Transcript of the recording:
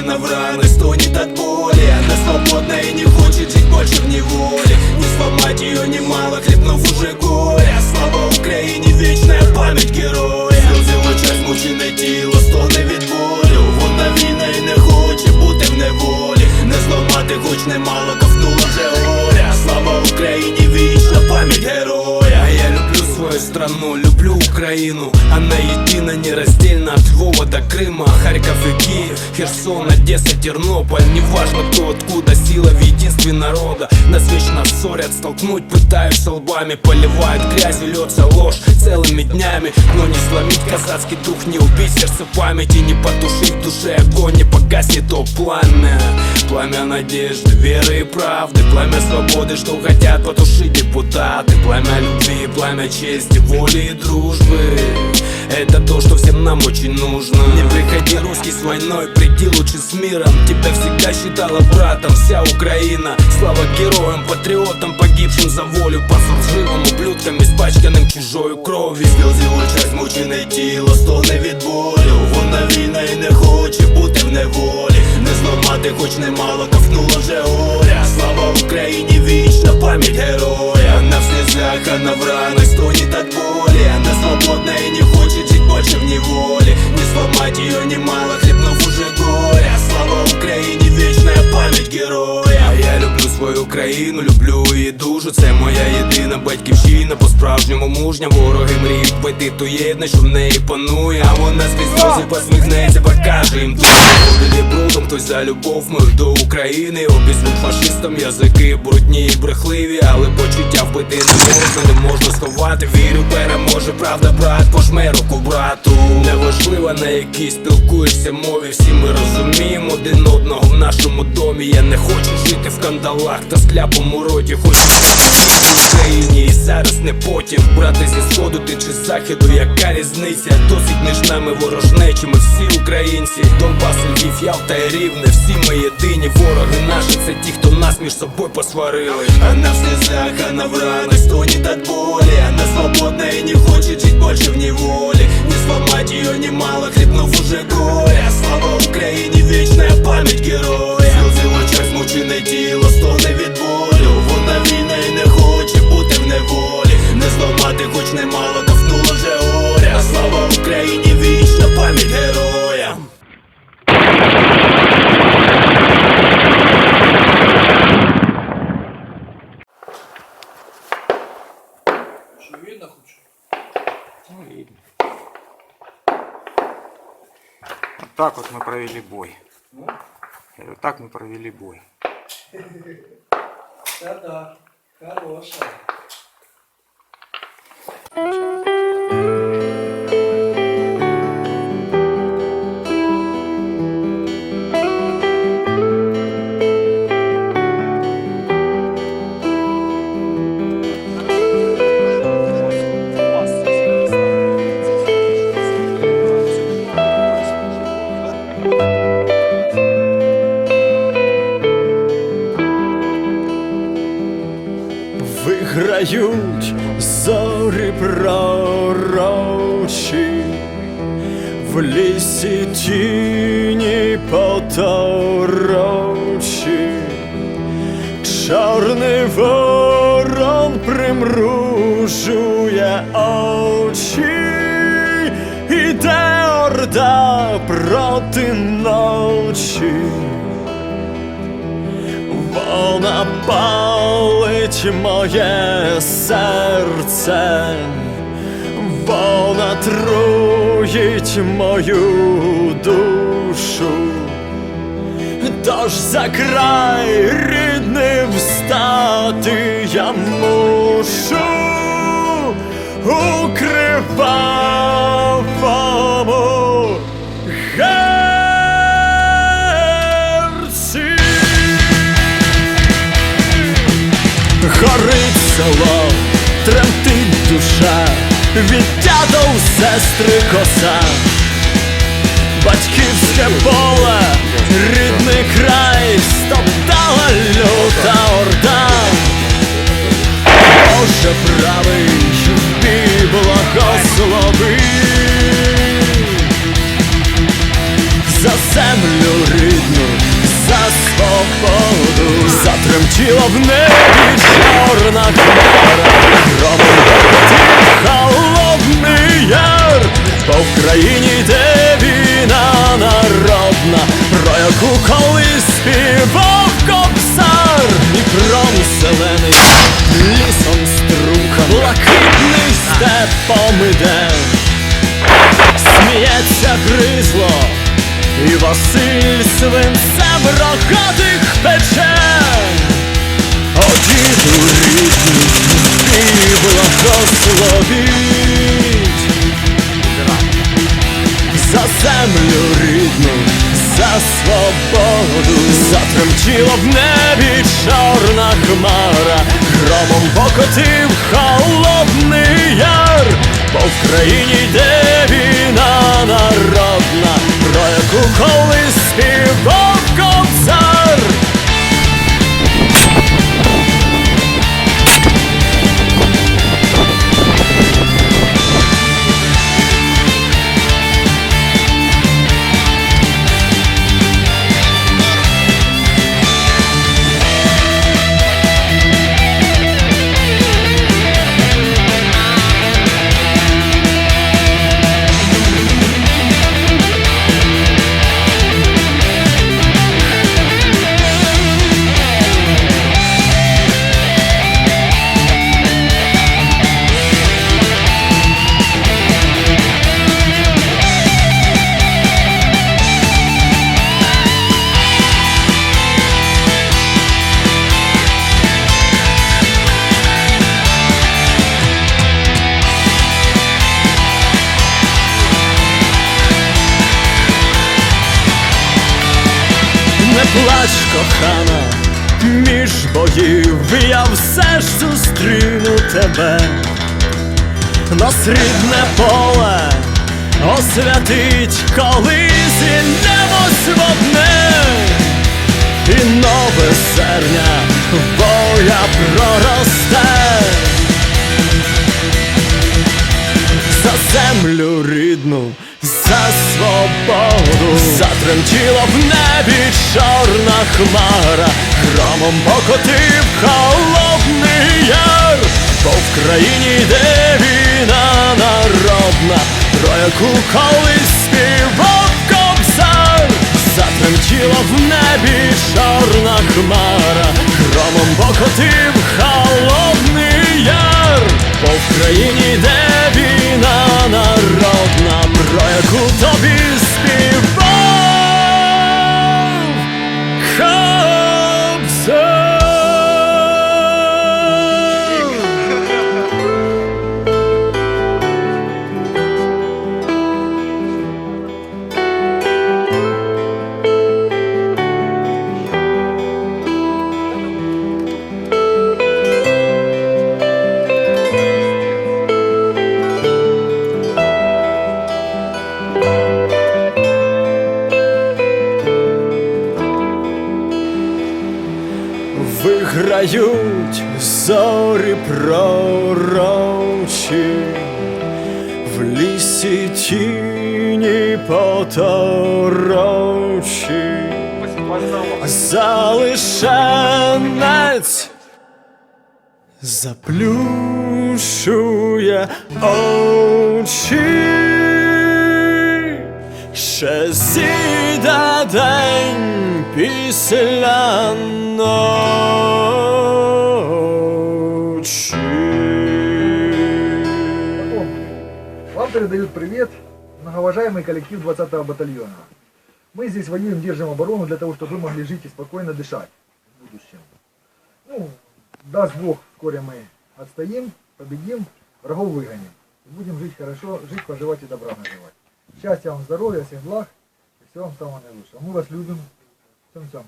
она в раны стонет от боли Она свободна и не хочет жить больше в неволе Не сломать ее немало, хлебнув уже горе Слава Україні, вечная пам'ять героя. Сльози очах змучене тіло, стоне від болю. Вона війна і не хоче бути в неволі. Не зламати хоч немало, ковнула вже горя. Слава Україні, вічна пам'ять героя. Я люблю свою страну, Украину. Она едина, нераздельна от Львова до Крыма. Харьков и Киев, Херсон, Одесса, Тернополь. Неважно кто откуда, сила в единстве народа. Нас вечно ссорят, столкнуть пытаются лбами. Поливают грязью, льется ложь целыми днями. Но не сломить казацкий дух, не убить сердце памяти. Не потушить в душе огонь, не погаснет то пламя. Пламя надежды, веры и правды. Пламя свободы, что хотят потушить депутаты. Пламя любви, пламя чести, воли и дружбы Это то, что всем нам очень нужно Не приходи, русский, с войной, приди лучше с миром Тебя всегда считала братом вся Украина Слава героям, патриотам, погибшим за волю По служивым ублюдкам, испачканным чужою кров'ю Сльози в очах змучене тіло, стоне від болю Вона війна і не хоче бути в неволі Не зламати хоч немало, ковнула вже горя Слава Україні, вічна пам'ять героя Она в слезах, она в ранах, стонет от боли Свободна и не хочет жить больше в неволе. Не сломать ее немало, хлебнув уже горя Слава Україні, вечная пам'ять героя. А я люблю свою країну, люблю її дуже Це моя єдина батьківщина, по-справжньому мужня Вороги мріють пойти ту єдність, що в неї панує. А вона скрізь сльози посміхнеться, покаже їм тут. Ходили брудом, хтось за любов мою до України. Обізвуть фашистам язики брудні і брехливі Але почуття вбити не можна, не можна сховати. Вірю, переможе правда, брат, пожме руку брату. Неважливо на якій спілкуєшся мові Всі ми розуміємо один одного в нашому домі. Я не хочу жити в кандалах та скляпом у роті Хочу жити Україні. І зараз не потім Брати зі сходу ти чи з західу, яка різниця? Досить між нами ворожнечі, ми всі українці. Донбас, Львів, Ялта і Рівне, всі ми єдині Вороги наші, це ті, хто нас між собою посварили. Она в слезах, она в ранах, стонет от боли Она свободна так вот мы провели бой. Я говорю, так мы провели бой. Да-да, хорошая. В лісі тіні поторочі, чорний ворон примружує очі, іде орда проти ночі. Вона палить моє серце, вона труїть мою душу, тож за край рідний встати я мушу у кривавому герці. Горить село, від дяда сестри коса, батьківське поле, рідний край, стоптала люта орда. Боже правий, бій благослови. За землю рідну, за свободу, затремтіла в небі чорна хмара, покотив холодний яр, по Вкраїні йде війна народна, про яку колись співав кобзар, Дніпром зелений, лісом струха, блакитний степом іде. Сміється гризло, і Василь свинцем рогатих благословіть за землю рідну, за свободу, затремтіла в небі чорна хмара, громом покотив холодний яр, бо в йде війна народна, про яку колись плач, кохана, між боїв я все ж зустріну тебе. На срібне поле освятить колись і небо сводне, і нове зерня в боя проросте. за землю рідну, за свободу, затремтіла в небі чорна хмара, громом покотив холодний яр, бо в країні йде війна народна, про яку колись співав кобзар, затремтіла в небі чорна хмара, громом покотив холодний яр, бо в країні йде війна народна, про яку тобі співав Виграють зорі пророчі, в лісі тіні поторочі, залишенець заплющує очі, ще зійде день після ночі. Передают привет многоуважаемый коллектив 20-го батальона. Мы здесь воюем, держим оборону для того, чтобы вы могли жить и спокойно дышать в будущем. Ну, даст Бог, вскоре мы отстоим, победим, врагов выгоним. И будем жить хорошо, жить, поживать и добра наживать. Счастья вам, здоровья, всех благ и всего вам самого наилучшего. Мы вас любим. Всем-всем.